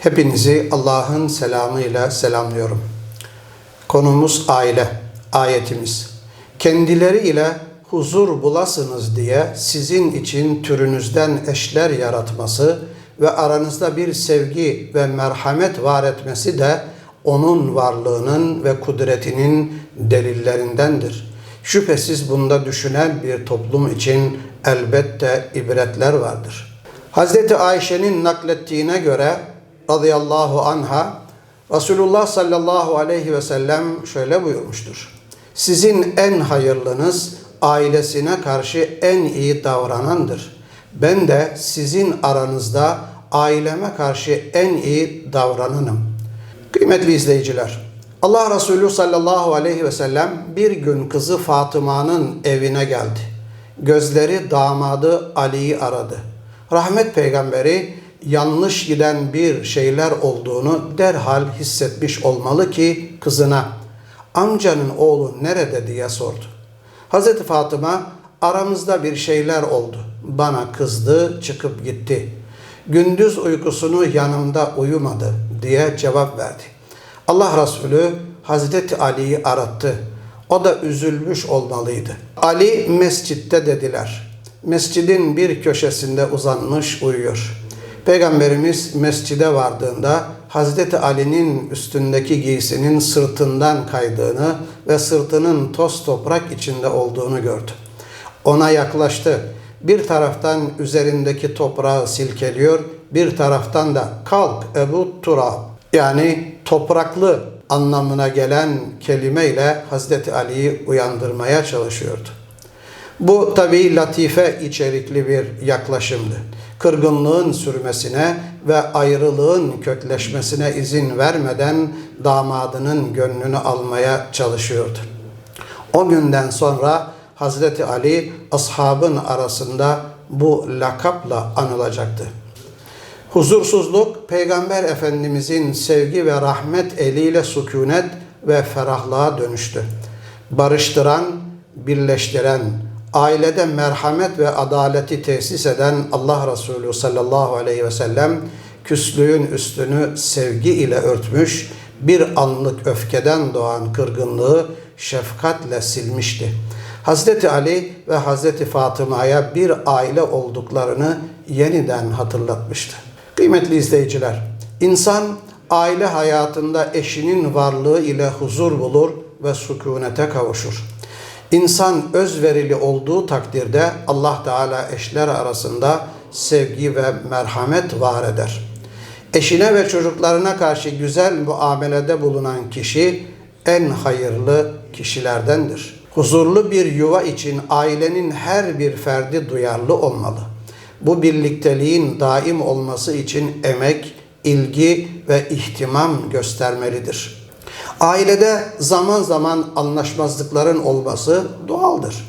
Hepinizi Allah'ın selamıyla selamlıyorum. Konumuz aile, ayetimiz. Kendileri ile huzur bulasınız diye sizin için türünüzden eşler yaratması ve aranızda bir sevgi ve merhamet var etmesi de onun varlığının ve kudretinin delillerindendir. Şüphesiz bunda düşünen bir toplum için elbette ibretler vardır. Hazreti Ayşe'nin naklettiğine göre radıyallahu anha Resulullah sallallahu aleyhi ve sellem şöyle buyurmuştur. Sizin en hayırlınız ailesine karşı en iyi davranandır. Ben de sizin aranızda aileme karşı en iyi davrananım. Kıymetli izleyiciler, Allah Resulü sallallahu aleyhi ve sellem bir gün kızı Fatıma'nın evine geldi. Gözleri damadı Ali'yi aradı. Rahmet peygamberi yanlış giden bir şeyler olduğunu derhal hissetmiş olmalı ki kızına amcanın oğlu nerede diye sordu. Hazreti Fatıma aramızda bir şeyler oldu. Bana kızdı, çıkıp gitti. Gündüz uykusunu yanımda uyumadı diye cevap verdi. Allah Resulü Hazreti Ali'yi arattı. O da üzülmüş olmalıydı. Ali mescitte dediler. Mescidin bir köşesinde uzanmış uyuyor. Peygamberimiz mescide vardığında Hazreti Ali'nin üstündeki giysinin sırtından kaydığını ve sırtının toz toprak içinde olduğunu gördü. Ona yaklaştı. Bir taraftan üzerindeki toprağı silkeliyor, bir taraftan da kalk Ebu Turab yani topraklı anlamına gelen kelimeyle Hazreti Ali'yi uyandırmaya çalışıyordu. Bu tabii latife içerikli bir yaklaşımdı. Kırgınlığın sürmesine ve ayrılığın kökleşmesine izin vermeden damadının gönlünü almaya çalışıyordu. O günden sonra Hazreti Ali ashabın arasında bu lakapla anılacaktı. Huzursuzluk Peygamber Efendimizin sevgi ve rahmet eliyle sükunet ve ferahlığa dönüştü. Barıştıran, birleştiren, ailede merhamet ve adaleti tesis eden Allah Resulü sallallahu aleyhi ve sellem küslüğün üstünü sevgi ile örtmüş, bir anlık öfkeden doğan kırgınlığı şefkatle silmişti. Hazreti Ali ve Hazreti Fatıma'ya bir aile olduklarını yeniden hatırlatmıştı. Kıymetli izleyiciler, insan aile hayatında eşinin varlığı ile huzur bulur ve sükunete kavuşur. İnsan özverili olduğu takdirde Allah Teala eşler arasında sevgi ve merhamet var eder. Eşine ve çocuklarına karşı güzel muamelede bulunan kişi en hayırlı kişilerdendir. Huzurlu bir yuva için ailenin her bir ferdi duyarlı olmalı. Bu birlikteliğin daim olması için emek, ilgi ve ihtimam göstermelidir. Ailede zaman zaman anlaşmazlıkların olması doğaldır.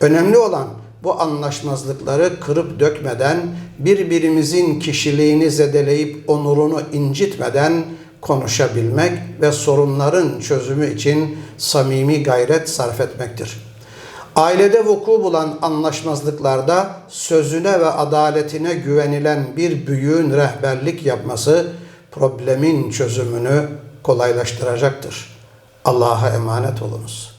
Önemli olan bu anlaşmazlıkları kırıp dökmeden, birbirimizin kişiliğini zedeleyip onurunu incitmeden konuşabilmek ve sorunların çözümü için samimi gayret sarf etmektir. Ailede vuku bulan anlaşmazlıklarda sözüne ve adaletine güvenilen bir büyüğün rehberlik yapması problemin çözümünü kolaylaştıracaktır. Allah'a emanet olunuz.